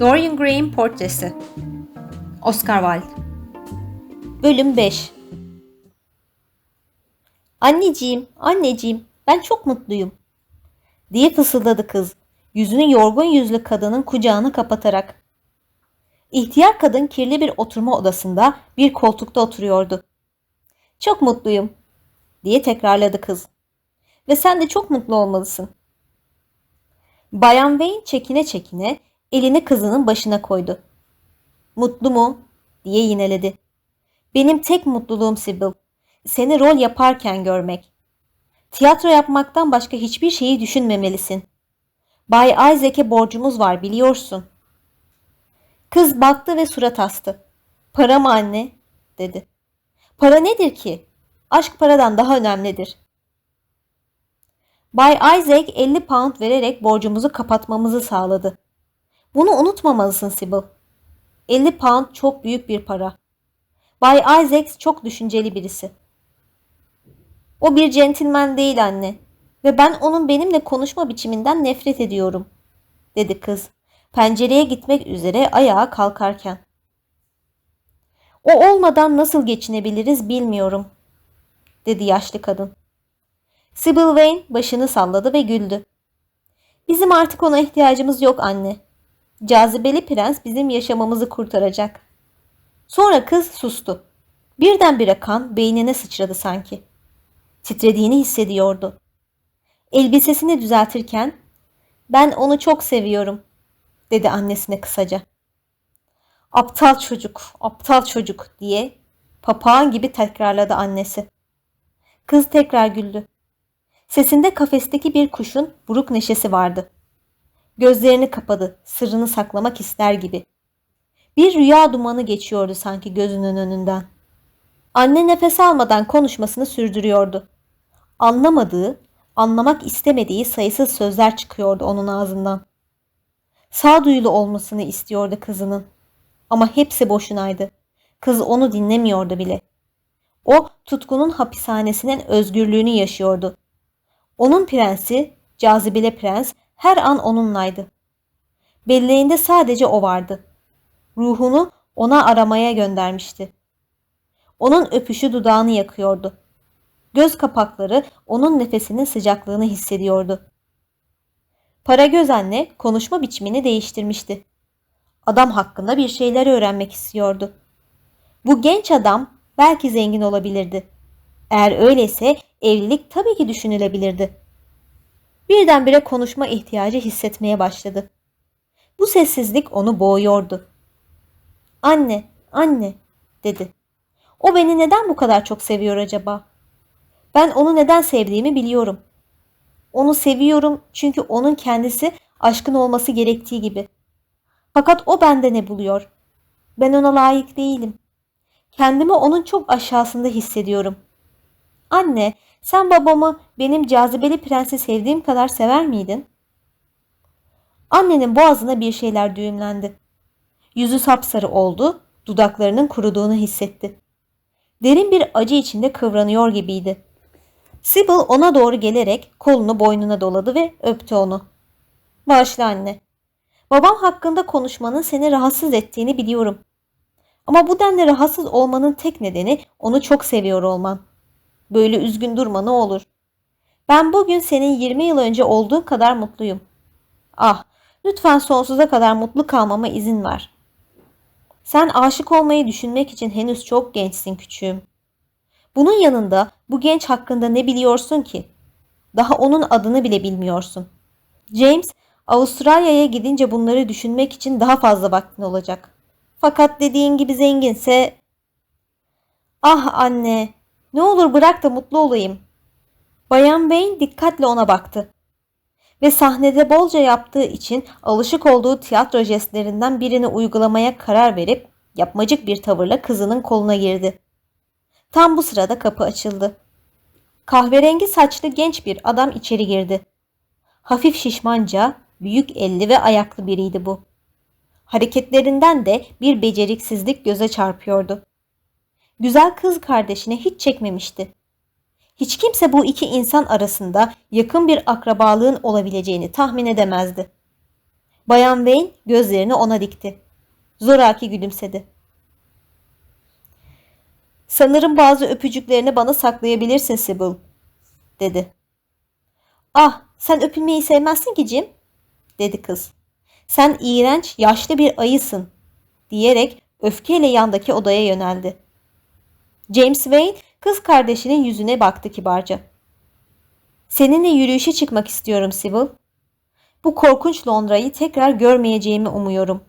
Dorian Gray'in portresi. Oscar Wilde. Bölüm 5 Anneciğim, anneciğim, ben çok mutluyum. Diye fısıldadı kız, yüzünü yorgun yüzlü kadının kucağına kapatarak. İhtiyar kadın kirli bir oturma odasında bir koltukta oturuyordu. Çok mutluyum, diye tekrarladı kız. Ve sen de çok mutlu olmalısın. Bayan Wayne çekine çekine elini kızının başına koydu. Mutlu mu? diye yineledi. Benim tek mutluluğum Sibyl. Seni rol yaparken görmek. Tiyatro yapmaktan başka hiçbir şeyi düşünmemelisin. Bay Isaac'e borcumuz var biliyorsun. Kız baktı ve surat astı. Para mı anne? dedi. Para nedir ki? Aşk paradan daha önemlidir. Bay Isaac 50 pound vererek borcumuzu kapatmamızı sağladı. Bunu unutmamalısın Sibyl. 50 pound çok büyük bir para. Bay Isaac çok düşünceli birisi. O bir centilmen değil anne ve ben onun benimle konuşma biçiminden nefret ediyorum, dedi kız pencereye gitmek üzere ayağa kalkarken. O olmadan nasıl geçinebiliriz bilmiyorum, dedi yaşlı kadın. Sybil Wayne başını salladı ve güldü. Bizim artık ona ihtiyacımız yok anne. Cazibeli prens bizim yaşamamızı kurtaracak. Sonra kız sustu. Birdenbire kan beynine sıçradı sanki. Titrediğini hissediyordu. Elbisesini düzeltirken ben onu çok seviyorum dedi annesine kısaca. Aptal çocuk, aptal çocuk diye papağan gibi tekrarladı annesi. Kız tekrar güldü. Sesinde kafesteki bir kuşun buruk neşesi vardı. Gözlerini kapadı, sırrını saklamak ister gibi. Bir rüya dumanı geçiyordu sanki gözünün önünden. Anne nefes almadan konuşmasını sürdürüyordu. Anlamadığı, anlamak istemediği sayısız sözler çıkıyordu onun ağzından. Sağduyulu olmasını istiyordu kızının. Ama hepsi boşunaydı. Kız onu dinlemiyordu bile. O tutkunun hapishanesinin özgürlüğünü yaşıyordu. Onun prensi, cazibeli prens her an onunlaydı. Belleğinde sadece o vardı. Ruhunu ona aramaya göndermişti. Onun öpüşü dudağını yakıyordu. Göz kapakları onun nefesinin sıcaklığını hissediyordu. Para göz anne konuşma biçimini değiştirmişti. Adam hakkında bir şeyler öğrenmek istiyordu. Bu genç adam belki zengin olabilirdi. Eğer öyleyse evlilik tabii ki düşünülebilirdi. Birdenbire konuşma ihtiyacı hissetmeye başladı. Bu sessizlik onu boğuyordu. Anne, anne dedi. O beni neden bu kadar çok seviyor acaba? Ben onu neden sevdiğimi biliyorum. Onu seviyorum çünkü onun kendisi aşkın olması gerektiği gibi. Fakat o bende ne buluyor? Ben ona layık değilim. Kendimi onun çok aşağısında hissediyorum. Anne, sen babamı benim cazibeli prensi sevdiğim kadar sever miydin? Annenin boğazına bir şeyler düğümlendi. Yüzü sapsarı oldu, dudaklarının kuruduğunu hissetti. Derin bir acı içinde kıvranıyor gibiydi. Sybil ona doğru gelerek kolunu boynuna doladı ve öptü onu. Bağışla anne. Babam hakkında konuşmanın seni rahatsız ettiğini biliyorum. Ama bu denli rahatsız olmanın tek nedeni onu çok seviyor olman. Böyle üzgün durma ne olur. Ben bugün senin 20 yıl önce olduğun kadar mutluyum. Ah, lütfen sonsuza kadar mutlu kalmama izin ver. Sen aşık olmayı düşünmek için henüz çok gençsin küçüğüm. Bunun yanında bu genç hakkında ne biliyorsun ki? Daha onun adını bile bilmiyorsun. James, Avustralya'ya gidince bunları düşünmek için daha fazla vaktin olacak. Fakat dediğin gibi zenginse... Ah anne, ne olur bırak da mutlu olayım. Bayan Wayne dikkatle ona baktı. Ve sahnede bolca yaptığı için alışık olduğu tiyatro jestlerinden birini uygulamaya karar verip yapmacık bir tavırla kızının koluna girdi. Tam bu sırada kapı açıldı. Kahverengi saçlı genç bir adam içeri girdi. Hafif şişmanca, büyük elli ve ayaklı biriydi bu. Hareketlerinden de bir beceriksizlik göze çarpıyordu. Güzel kız kardeşine hiç çekmemişti. Hiç kimse bu iki insan arasında yakın bir akrabalığın olabileceğini tahmin edemezdi. Bayan Wayne gözlerini ona dikti. Zoraki gülümsedi. Sanırım bazı öpücüklerini bana saklayabilirsin Sybil, dedi. Ah, sen öpülmeyi sevmezsin ki Jim, dedi kız. Sen iğrenç, yaşlı bir ayısın, diyerek öfkeyle yandaki odaya yöneldi. James Wayne kız kardeşinin yüzüne baktı kibarca. Seninle yürüyüşe çıkmak istiyorum Sybil. Bu korkunç Londra'yı tekrar görmeyeceğimi umuyorum.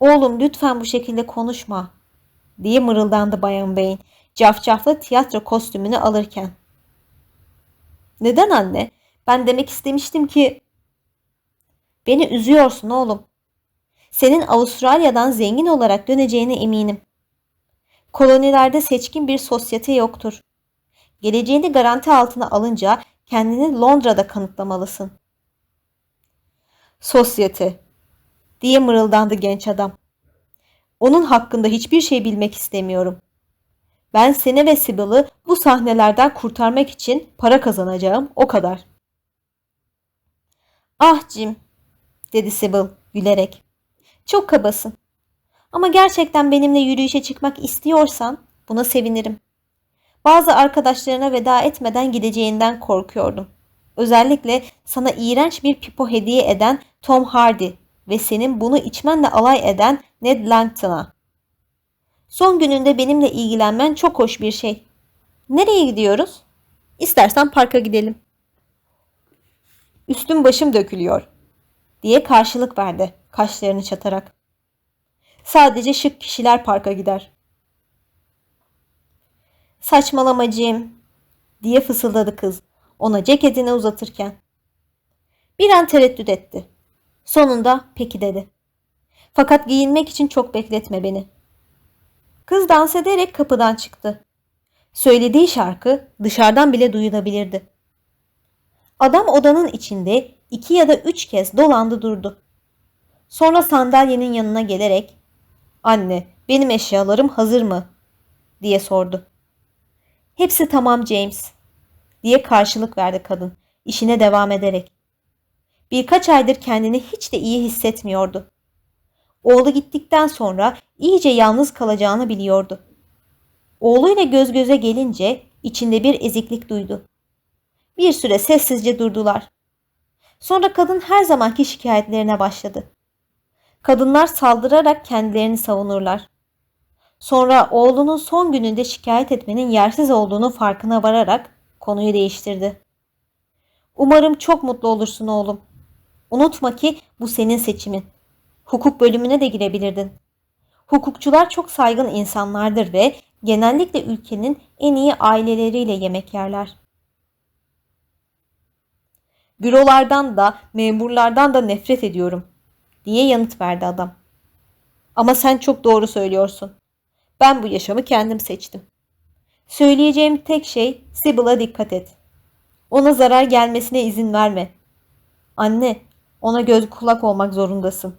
Oğlum lütfen bu şekilde konuşma, diye mırıldandı Bayan Wayne, cafcaflı tiyatro kostümünü alırken. Neden anne? Ben demek istemiştim ki... Beni üzüyorsun oğlum. Senin Avustralya'dan zengin olarak döneceğine eminim. Kolonilerde seçkin bir sosyete yoktur. Geleceğini garanti altına alınca kendini Londra'da kanıtlamalısın. Sosyete diye mırıldandı genç adam. Onun hakkında hiçbir şey bilmek istemiyorum. Ben seni ve Sibyl'ı bu sahnelerden kurtarmak için para kazanacağım, o kadar. Ah Jim, dedi Sibyl gülerek. Çok kabasın. Ama gerçekten benimle yürüyüşe çıkmak istiyorsan buna sevinirim. Bazı arkadaşlarına veda etmeden gideceğinden korkuyordum. Özellikle sana iğrenç bir pipo hediye eden Tom Hardy ve senin bunu içmenle alay eden Ned Langton'a. Son gününde benimle ilgilenmen çok hoş bir şey. Nereye gidiyoruz? İstersen parka gidelim. Üstüm başım dökülüyor diye karşılık verdi kaşlarını çatarak. Sadece şık kişiler parka gider. Saçmalamacığım diye fısıldadı kız ona ceketini uzatırken. Bir an tereddüt etti. Sonunda peki dedi. Fakat giyinmek için çok bekletme beni. Kız dans ederek kapıdan çıktı. Söylediği şarkı dışarıdan bile duyulabilirdi. Adam odanın içinde iki ya da üç kez dolandı durdu. Sonra sandalyenin yanına gelerek ''Anne, benim eşyalarım hazır mı?'' diye sordu. ''Hepsi tamam James.'' diye karşılık verdi kadın işine devam ederek. Birkaç aydır kendini hiç de iyi hissetmiyordu. Oğlu gittikten sonra iyice yalnız kalacağını biliyordu. Oğluyla göz göze gelince içinde bir eziklik duydu. Bir süre sessizce durdular. Sonra kadın her zamanki şikayetlerine başladı. Kadınlar saldırarak kendilerini savunurlar. Sonra oğlunun son gününde şikayet etmenin yersiz olduğunu farkına vararak konuyu değiştirdi. Umarım çok mutlu olursun oğlum. Unutma ki bu senin seçimin. Hukuk bölümüne de girebilirdin. Hukukçular çok saygın insanlardır ve genellikle ülkenin en iyi aileleriyle yemek yerler. Bürolardan da memurlardan da nefret ediyorum diye yanıt verdi adam. Ama sen çok doğru söylüyorsun. Ben bu yaşamı kendim seçtim. Söyleyeceğim tek şey Sibyl'a dikkat et. Ona zarar gelmesine izin verme. Anne, ona göz kulak olmak zorundasın.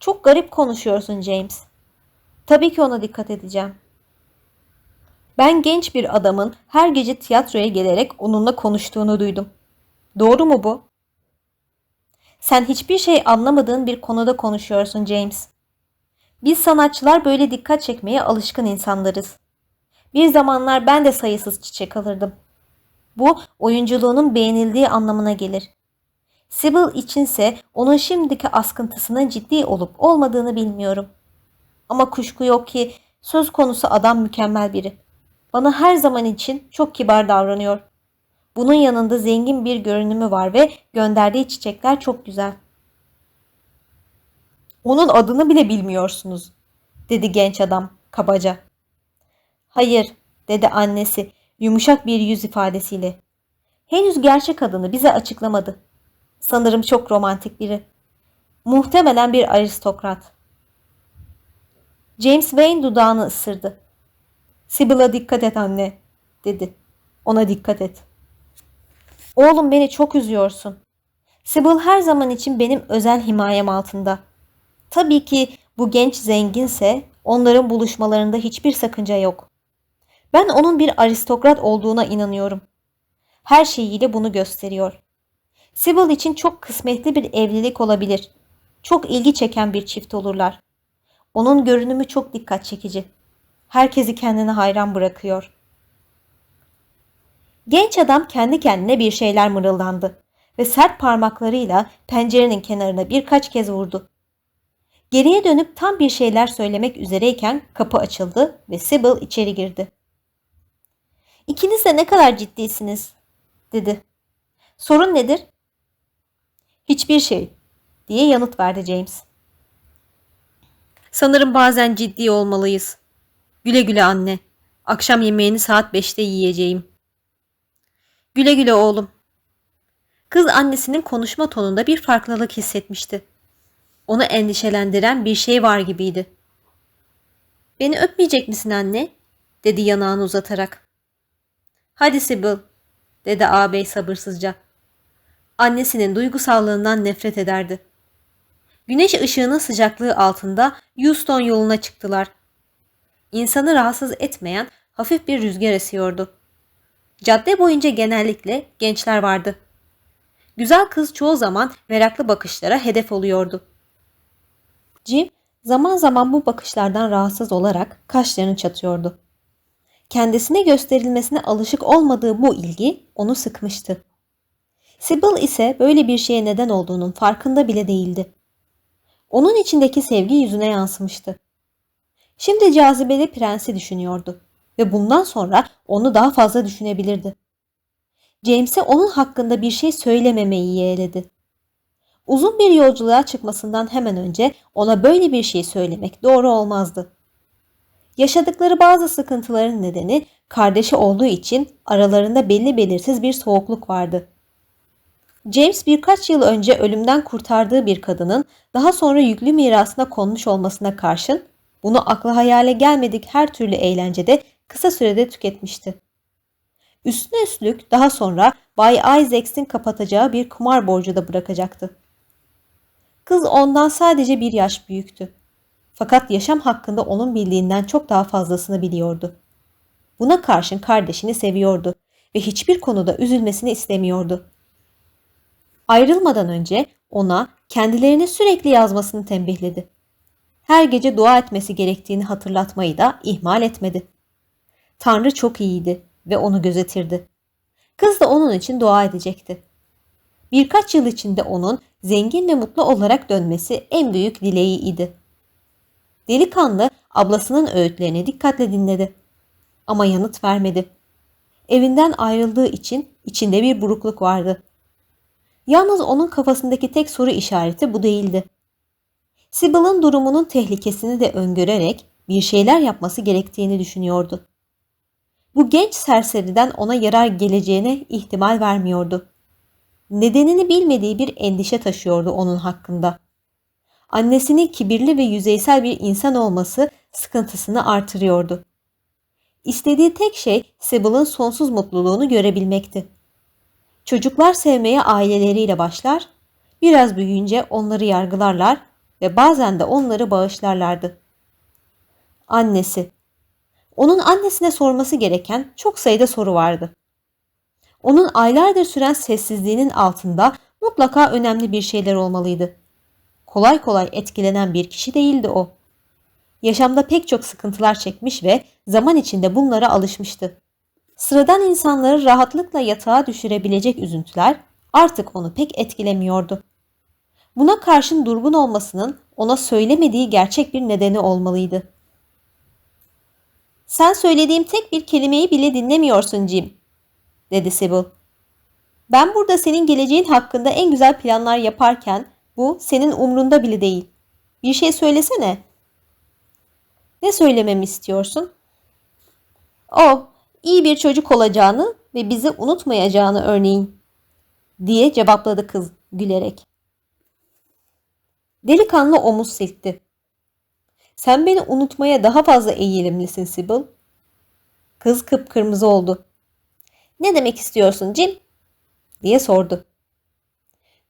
Çok garip konuşuyorsun James. Tabii ki ona dikkat edeceğim. Ben genç bir adamın her gece tiyatroya gelerek onunla konuştuğunu duydum. Doğru mu bu? Sen hiçbir şey anlamadığın bir konuda konuşuyorsun James. Biz sanatçılar böyle dikkat çekmeye alışkın insanlarız. Bir zamanlar ben de sayısız çiçek alırdım. Bu oyunculuğunun beğenildiği anlamına gelir. Sybil içinse onun şimdiki askıntısının ciddi olup olmadığını bilmiyorum. Ama kuşku yok ki söz konusu adam mükemmel biri. Bana her zaman için çok kibar davranıyor. Bunun yanında zengin bir görünümü var ve gönderdiği çiçekler çok güzel. Onun adını bile bilmiyorsunuz, dedi genç adam kabaca. Hayır, dedi annesi yumuşak bir yüz ifadesiyle. Henüz gerçek adını bize açıklamadı. Sanırım çok romantik biri. Muhtemelen bir aristokrat. James Wayne dudağını ısırdı. Sibyl'a dikkat et anne, dedi. Ona dikkat et. Oğlum beni çok üzüyorsun. Sibyl her zaman için benim özel himayem altında. Tabii ki bu genç zenginse onların buluşmalarında hiçbir sakınca yok. Ben onun bir aristokrat olduğuna inanıyorum. Her şeyiyle bunu gösteriyor. Sybil için çok kısmetli bir evlilik olabilir. Çok ilgi çeken bir çift olurlar. Onun görünümü çok dikkat çekici. Herkesi kendine hayran bırakıyor. Genç adam kendi kendine bir şeyler mırıldandı ve sert parmaklarıyla pencerenin kenarına birkaç kez vurdu. Geriye dönüp tam bir şeyler söylemek üzereyken kapı açıldı ve Sybil içeri girdi. İkiniz de ne kadar ciddisiniz, dedi. Sorun nedir? Hiçbir şey, diye yanıt verdi James. Sanırım bazen ciddi olmalıyız. Güle güle anne. Akşam yemeğini saat 5'te yiyeceğim. Güle güle oğlum. Kız annesinin konuşma tonunda bir farklılık hissetmişti. Onu endişelendiren bir şey var gibiydi. Beni öpmeyecek misin anne? dedi yanağını uzatarak. Hadi Sibyl, dedi ağabey sabırsızca. Annesinin duygusallığından nefret ederdi. Güneş ışığının sıcaklığı altında Houston yoluna çıktılar. İnsanı rahatsız etmeyen hafif bir rüzgar esiyordu. Cadde boyunca genellikle gençler vardı. Güzel kız çoğu zaman meraklı bakışlara hedef oluyordu. Jim zaman zaman bu bakışlardan rahatsız olarak kaşlarını çatıyordu. Kendisine gösterilmesine alışık olmadığı bu ilgi onu sıkmıştı. Sybil ise böyle bir şeye neden olduğunun farkında bile değildi. Onun içindeki sevgi yüzüne yansımıştı. Şimdi cazibeli prensi düşünüyordu ve bundan sonra onu daha fazla düşünebilirdi. James'e onun hakkında bir şey söylememeyi yeğledi. Uzun bir yolculuğa çıkmasından hemen önce ona böyle bir şey söylemek doğru olmazdı. Yaşadıkları bazı sıkıntıların nedeni kardeşi olduğu için aralarında belli belirsiz bir soğukluk vardı. James birkaç yıl önce ölümden kurtardığı bir kadının daha sonra yüklü mirasına konmuş olmasına karşın bunu akla hayale gelmedik her türlü eğlencede kısa sürede tüketmişti. Üstüne üstlük daha sonra Bay Isaacs'in kapatacağı bir kumar borcu da bırakacaktı. Kız ondan sadece bir yaş büyüktü. Fakat yaşam hakkında onun bildiğinden çok daha fazlasını biliyordu. Buna karşın kardeşini seviyordu ve hiçbir konuda üzülmesini istemiyordu. Ayrılmadan önce ona kendilerini sürekli yazmasını tembihledi. Her gece dua etmesi gerektiğini hatırlatmayı da ihmal etmedi. Tanrı çok iyiydi ve onu gözetirdi. Kız da onun için dua edecekti. Birkaç yıl içinde onun zengin ve mutlu olarak dönmesi en büyük dileği idi. Delikanlı ablasının öğütlerini dikkatle dinledi. Ama yanıt vermedi. Evinden ayrıldığı için içinde bir burukluk vardı. Yalnız onun kafasındaki tek soru işareti bu değildi. Sibyl'ın durumunun tehlikesini de öngörerek bir şeyler yapması gerektiğini düşünüyordu. Bu genç serseriden ona yarar geleceğine ihtimal vermiyordu. Nedenini bilmediği bir endişe taşıyordu onun hakkında. Annesinin kibirli ve yüzeysel bir insan olması sıkıntısını artırıyordu. İstediği tek şey Sibyl'ın sonsuz mutluluğunu görebilmekti. Çocuklar sevmeye aileleriyle başlar, biraz büyüyünce onları yargılarlar ve bazen de onları bağışlarlardı. Annesi. Onun annesine sorması gereken çok sayıda soru vardı. Onun aylardır süren sessizliğinin altında mutlaka önemli bir şeyler olmalıydı. Kolay kolay etkilenen bir kişi değildi o. Yaşamda pek çok sıkıntılar çekmiş ve zaman içinde bunlara alışmıştı. Sıradan insanları rahatlıkla yatağa düşürebilecek üzüntüler artık onu pek etkilemiyordu. Buna karşın durgun olmasının ona söylemediği gerçek bir nedeni olmalıydı. Sen söylediğim tek bir kelimeyi bile dinlemiyorsun Jim, dedi Sybil. Ben burada senin geleceğin hakkında en güzel planlar yaparken bu senin umrunda bile değil. Bir şey söylesene. Ne söylememi istiyorsun? O, iyi bir çocuk olacağını ve bizi unutmayacağını örneğin, diye cevapladı kız gülerek. Delikanlı omuz silkti. Sen beni unutmaya daha fazla eğilimlisin Sibyl. Kız kıpkırmızı oldu. Ne demek istiyorsun Jim? diye sordu.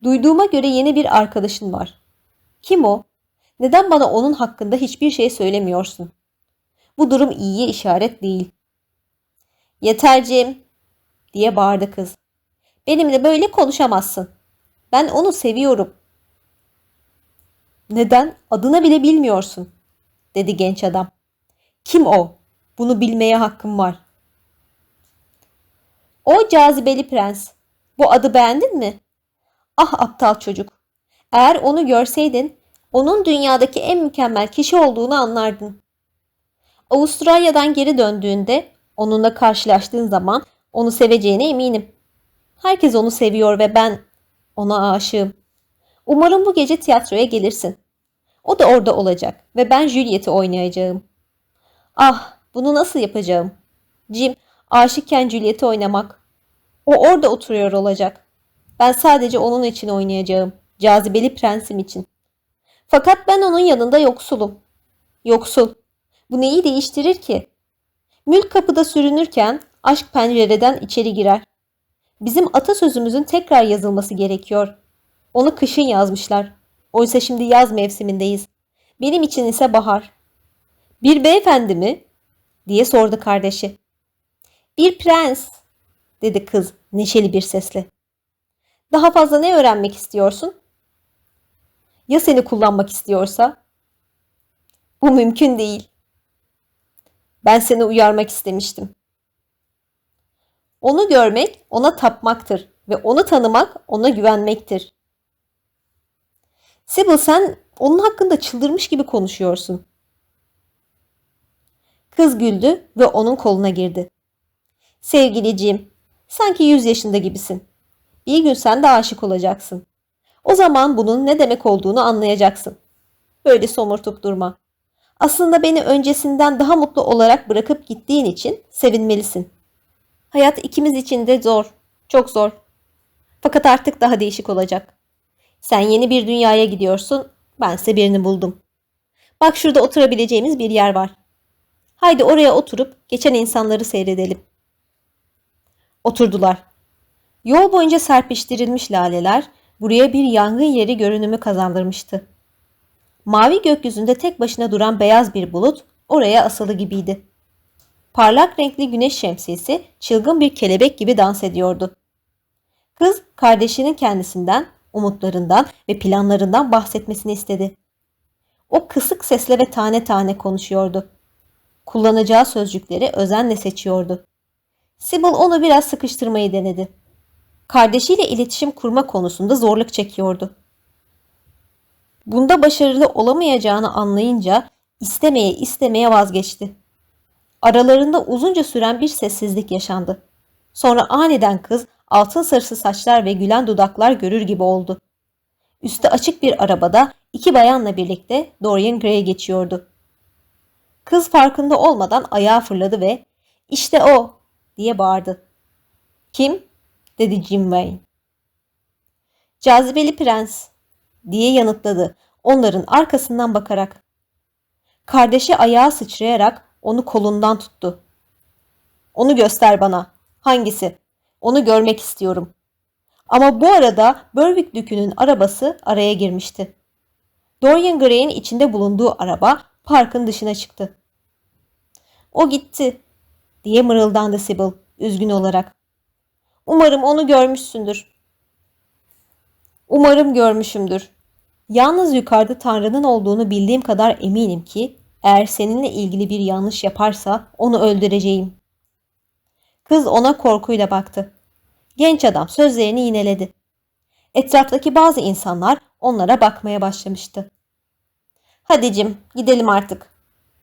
Duyduğuma göre yeni bir arkadaşın var. Kim o? Neden bana onun hakkında hiçbir şey söylemiyorsun? Bu durum iyiye işaret değil. Yeter Jim, diye bağırdı kız. Benimle böyle konuşamazsın. Ben onu seviyorum. Neden? Adını bile bilmiyorsun, dedi genç adam. Kim o? Bunu bilmeye hakkım var. O cazibeli prens. Bu adı beğendin mi? Ah aptal çocuk. Eğer onu görseydin, onun dünyadaki en mükemmel kişi olduğunu anlardın. Avustralya'dan geri döndüğünde onunla karşılaştığın zaman onu seveceğine eminim. Herkes onu seviyor ve ben ona aşığım. Umarım bu gece tiyatroya gelirsin. O da orada olacak ve ben Juliet'i oynayacağım. Ah, bunu nasıl yapacağım? Jim, aşıkken Juliet'i oynamak. O orada oturuyor olacak. Ben sadece onun için oynayacağım. Cazibeli prensim için. Fakat ben onun yanında yoksulum. Yoksul. Bu neyi değiştirir ki? Mülk kapıda sürünürken aşk pencereden içeri girer. Bizim atasözümüzün tekrar yazılması gerekiyor. Onu kışın yazmışlar. Oysa şimdi yaz mevsimindeyiz. Benim için ise bahar. Bir beyefendi mi? diye sordu kardeşi. Bir prens, dedi kız neşeli bir sesle. Daha fazla ne öğrenmek istiyorsun? Ya seni kullanmak istiyorsa? Bu mümkün değil. Ben seni uyarmak istemiştim. Onu görmek ona tapmaktır ve onu tanımak ona güvenmektir. Sibyl sen onun hakkında çıldırmış gibi konuşuyorsun. Kız güldü ve onun koluna girdi. Sevgiliciğim, sanki yüz yaşında gibisin. Bir gün sen de aşık olacaksın. O zaman bunun ne demek olduğunu anlayacaksın. Böyle somurtup durma. Aslında beni öncesinden daha mutlu olarak bırakıp gittiğin için sevinmelisin. Hayat ikimiz için de zor, çok zor. Fakat artık daha değişik olacak. Sen yeni bir dünyaya gidiyorsun, bense birini buldum. Bak şurada oturabileceğimiz bir yer var. Haydi oraya oturup geçen insanları seyredelim. Oturdular. Yol boyunca serpiştirilmiş laleler buraya bir yangın yeri görünümü kazandırmıştı. Mavi gökyüzünde tek başına duran beyaz bir bulut oraya asılı gibiydi. Parlak renkli güneş şemsiyesi çılgın bir kelebek gibi dans ediyordu. Kız kardeşinin kendisinden, umutlarından ve planlarından bahsetmesini istedi. O kısık sesle ve tane tane konuşuyordu. Kullanacağı sözcükleri özenle seçiyordu. Sybil onu biraz sıkıştırmayı denedi. Kardeşiyle iletişim kurma konusunda zorluk çekiyordu. Bunda başarılı olamayacağını anlayınca istemeye istemeye vazgeçti. Aralarında uzunca süren bir sessizlik yaşandı. Sonra aniden kız altın sarısı saçlar ve gülen dudaklar görür gibi oldu. Üstü açık bir arabada iki bayanla birlikte Dorian Gray geçiyordu. Kız farkında olmadan ayağa fırladı ve işte o diye bağırdı. Kim? dedi Jim Wayne. Cazibeli prens diye yanıtladı onların arkasından bakarak. Kardeşi ayağa sıçrayarak onu kolundan tuttu. Onu göster bana. Hangisi? Onu görmek istiyorum. Ama bu arada Berwick Dükü'nün arabası araya girmişti. Dorian Gray'in içinde bulunduğu araba parkın dışına çıktı. O gitti diye mırıldandı Sybil üzgün olarak. Umarım onu görmüşsündür. Umarım görmüşümdür. Yalnız yukarıda Tanrı'nın olduğunu bildiğim kadar eminim ki eğer seninle ilgili bir yanlış yaparsa onu öldüreceğim. Kız ona korkuyla baktı. Genç adam sözlerini yineledi. Etraftaki bazı insanlar onlara bakmaya başlamıştı. Hadi Cim gidelim artık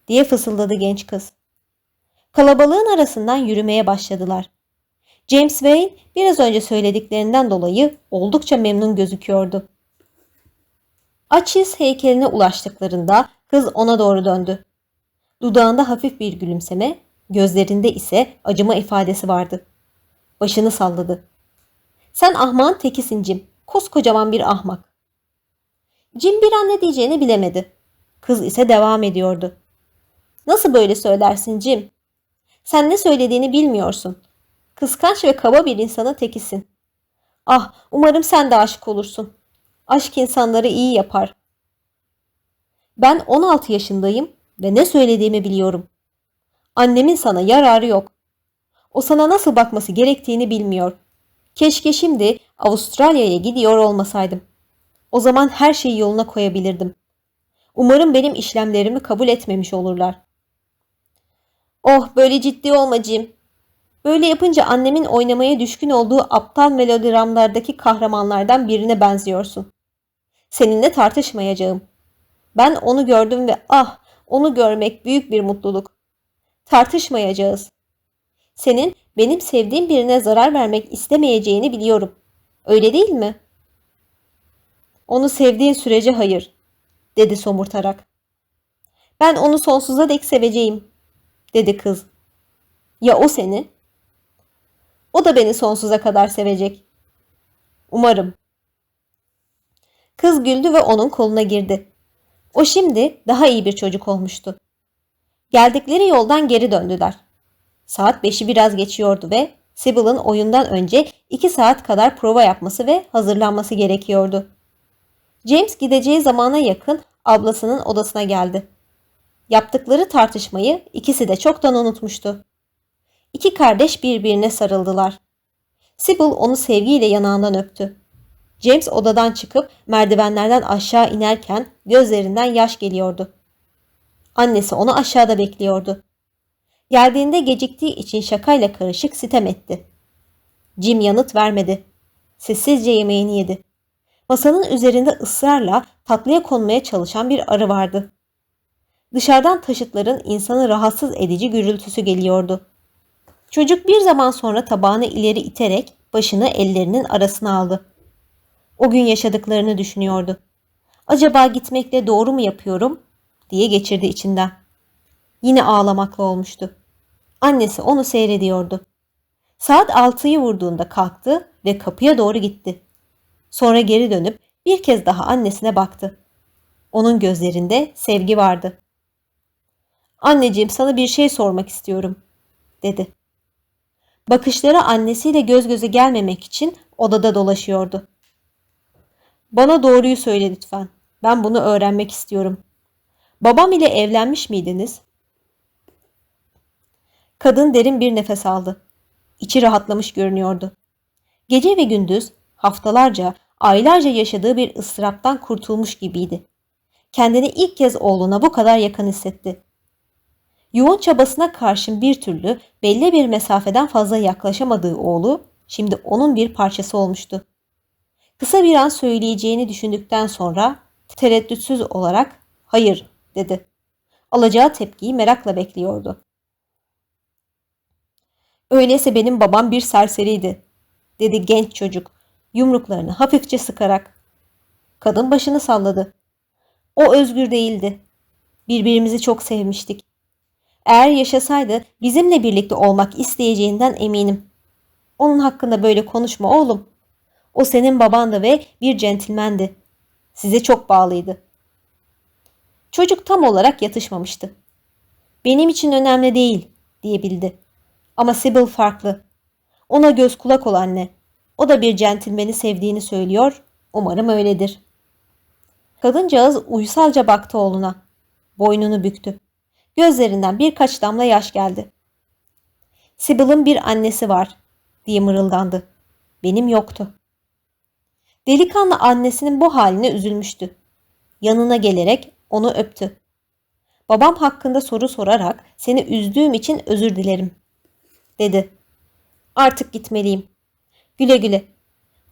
diye fısıldadı genç kız. Kalabalığın arasından yürümeye başladılar. James Wayne biraz önce söylediklerinden dolayı oldukça memnun gözüküyordu. Achilles heykeline ulaştıklarında kız ona doğru döndü. Dudağında hafif bir gülümseme, gözlerinde ise acıma ifadesi vardı. Başını salladı. Sen ahmağın tekisin Jim. Koskocaman bir ahmak. Jim bir an ne diyeceğini bilemedi. Kız ise devam ediyordu. Nasıl böyle söylersin Jim? Sen ne söylediğini bilmiyorsun. Kıskanç ve kaba bir insanın tekisin. Ah, umarım sen de aşık olursun. Aşk insanları iyi yapar. Ben 16 yaşındayım ve ne söylediğimi biliyorum. Annemin sana yararı yok. O sana nasıl bakması gerektiğini bilmiyor. Keşke şimdi Avustralya'ya gidiyor olmasaydım. O zaman her şeyi yoluna koyabilirdim. Umarım benim işlemlerimi kabul etmemiş olurlar. Oh böyle ciddi olma Jim. Böyle yapınca annemin oynamaya düşkün olduğu aptal melodramlardaki kahramanlardan birine benziyorsun. Seninle tartışmayacağım. Ben onu gördüm ve ah onu görmek büyük bir mutluluk. Tartışmayacağız. Senin benim sevdiğim birine zarar vermek istemeyeceğini biliyorum. Öyle değil mi? Onu sevdiğin sürece hayır, dedi somurtarak. Ben onu sonsuza dek seveceğim, dedi kız. Ya o seni? O da beni sonsuza kadar sevecek. Umarım. Kız güldü ve onun koluna girdi. O şimdi daha iyi bir çocuk olmuştu. Geldikleri yoldan geri döndüler. Saat beşi biraz geçiyordu ve Sibyl'ın oyundan önce iki saat kadar prova yapması ve hazırlanması gerekiyordu. James gideceği zamana yakın ablasının odasına geldi. Yaptıkları tartışmayı ikisi de çoktan unutmuştu. İki kardeş birbirine sarıldılar. Sibyl onu sevgiyle yanağından öptü. James odadan çıkıp merdivenlerden aşağı inerken gözlerinden yaş geliyordu. Annesi onu aşağıda bekliyordu. Geldiğinde geciktiği için şakayla karışık sitem etti. Jim yanıt vermedi. Sessizce yemeğini yedi. Masanın üzerinde ısrarla tatlıya konmaya çalışan bir arı vardı. Dışarıdan taşıtların insanı rahatsız edici gürültüsü geliyordu. Çocuk bir zaman sonra tabağını ileri iterek başını ellerinin arasına aldı. O gün yaşadıklarını düşünüyordu. Acaba gitmekle doğru mu yapıyorum diye geçirdi içinden. Yine ağlamakla olmuştu. Annesi onu seyrediyordu. Saat altıyı vurduğunda kalktı ve kapıya doğru gitti. Sonra geri dönüp bir kez daha annesine baktı. Onun gözlerinde sevgi vardı. Anneciğim sana bir şey sormak istiyorum, dedi. Bakışları annesiyle göz göze gelmemek için odada dolaşıyordu. Bana doğruyu söyle lütfen. Ben bunu öğrenmek istiyorum. Babam ile evlenmiş miydiniz? Kadın derin bir nefes aldı. İçi rahatlamış görünüyordu. Gece ve gündüz haftalarca, aylarca yaşadığı bir ıstıraptan kurtulmuş gibiydi. Kendini ilk kez oğluna bu kadar yakın hissetti. Yoğun çabasına karşın bir türlü belli bir mesafeden fazla yaklaşamadığı oğlu şimdi onun bir parçası olmuştu. Kısa bir an söyleyeceğini düşündükten sonra tereddütsüz olarak hayır dedi. Alacağı tepkiyi merakla bekliyordu. Öyleyse benim babam bir serseriydi, dedi genç çocuk yumruklarını hafifçe sıkarak. Kadın başını salladı. O özgür değildi. Birbirimizi çok sevmiştik. Eğer yaşasaydı bizimle birlikte olmak isteyeceğinden eminim. Onun hakkında böyle konuşma oğlum. O senin babandı ve bir centilmendi. Size çok bağlıydı. Çocuk tam olarak yatışmamıştı. Benim için önemli değil diyebildi. Ama Sybil farklı. Ona göz kulak ol anne. O da bir centilmeni sevdiğini söylüyor. Umarım öyledir. Kadıncağız uysalca baktı oğluna. Boynunu büktü. Gözlerinden birkaç damla yaş geldi. Sibyl'ın bir annesi var diye mırıldandı. Benim yoktu. Delikanlı annesinin bu haline üzülmüştü. Yanına gelerek onu öptü. Babam hakkında soru sorarak seni üzdüğüm için özür dilerim, dedi. Artık gitmeliyim. Güle güle.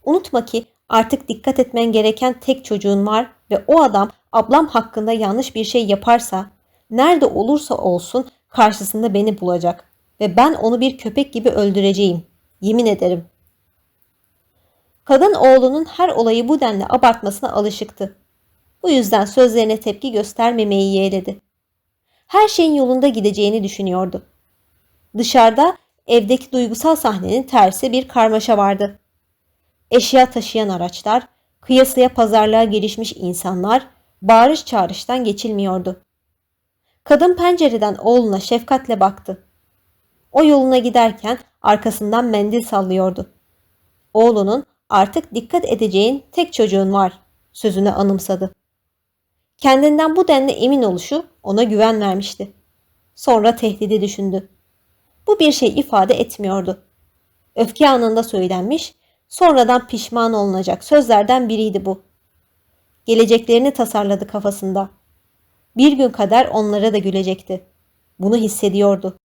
Unutma ki artık dikkat etmen gereken tek çocuğun var ve o adam ablam hakkında yanlış bir şey yaparsa, nerede olursa olsun karşısında beni bulacak ve ben onu bir köpek gibi öldüreceğim. Yemin ederim. Kadın oğlunun her olayı bu denli abartmasına alışıktı. Bu yüzden sözlerine tepki göstermemeyi yeğledi. Her şeyin yolunda gideceğini düşünüyordu. Dışarıda evdeki duygusal sahnenin tersi bir karmaşa vardı. Eşya taşıyan araçlar, kıyasıya pazarlığa gelişmiş insanlar, bağırış çağrıştan geçilmiyordu. Kadın pencereden oğluna şefkatle baktı. O yoluna giderken arkasından mendil sallıyordu. Oğlunun artık dikkat edeceğin tek çocuğun var sözünü anımsadı. Kendinden bu denli emin oluşu ona güven vermişti. Sonra tehdidi düşündü. Bu bir şey ifade etmiyordu. Öfke anında söylenmiş, Sonradan pişman olunacak sözlerden biriydi bu. Geleceklerini tasarladı kafasında. Bir gün kadar onlara da gülecekti. Bunu hissediyordu.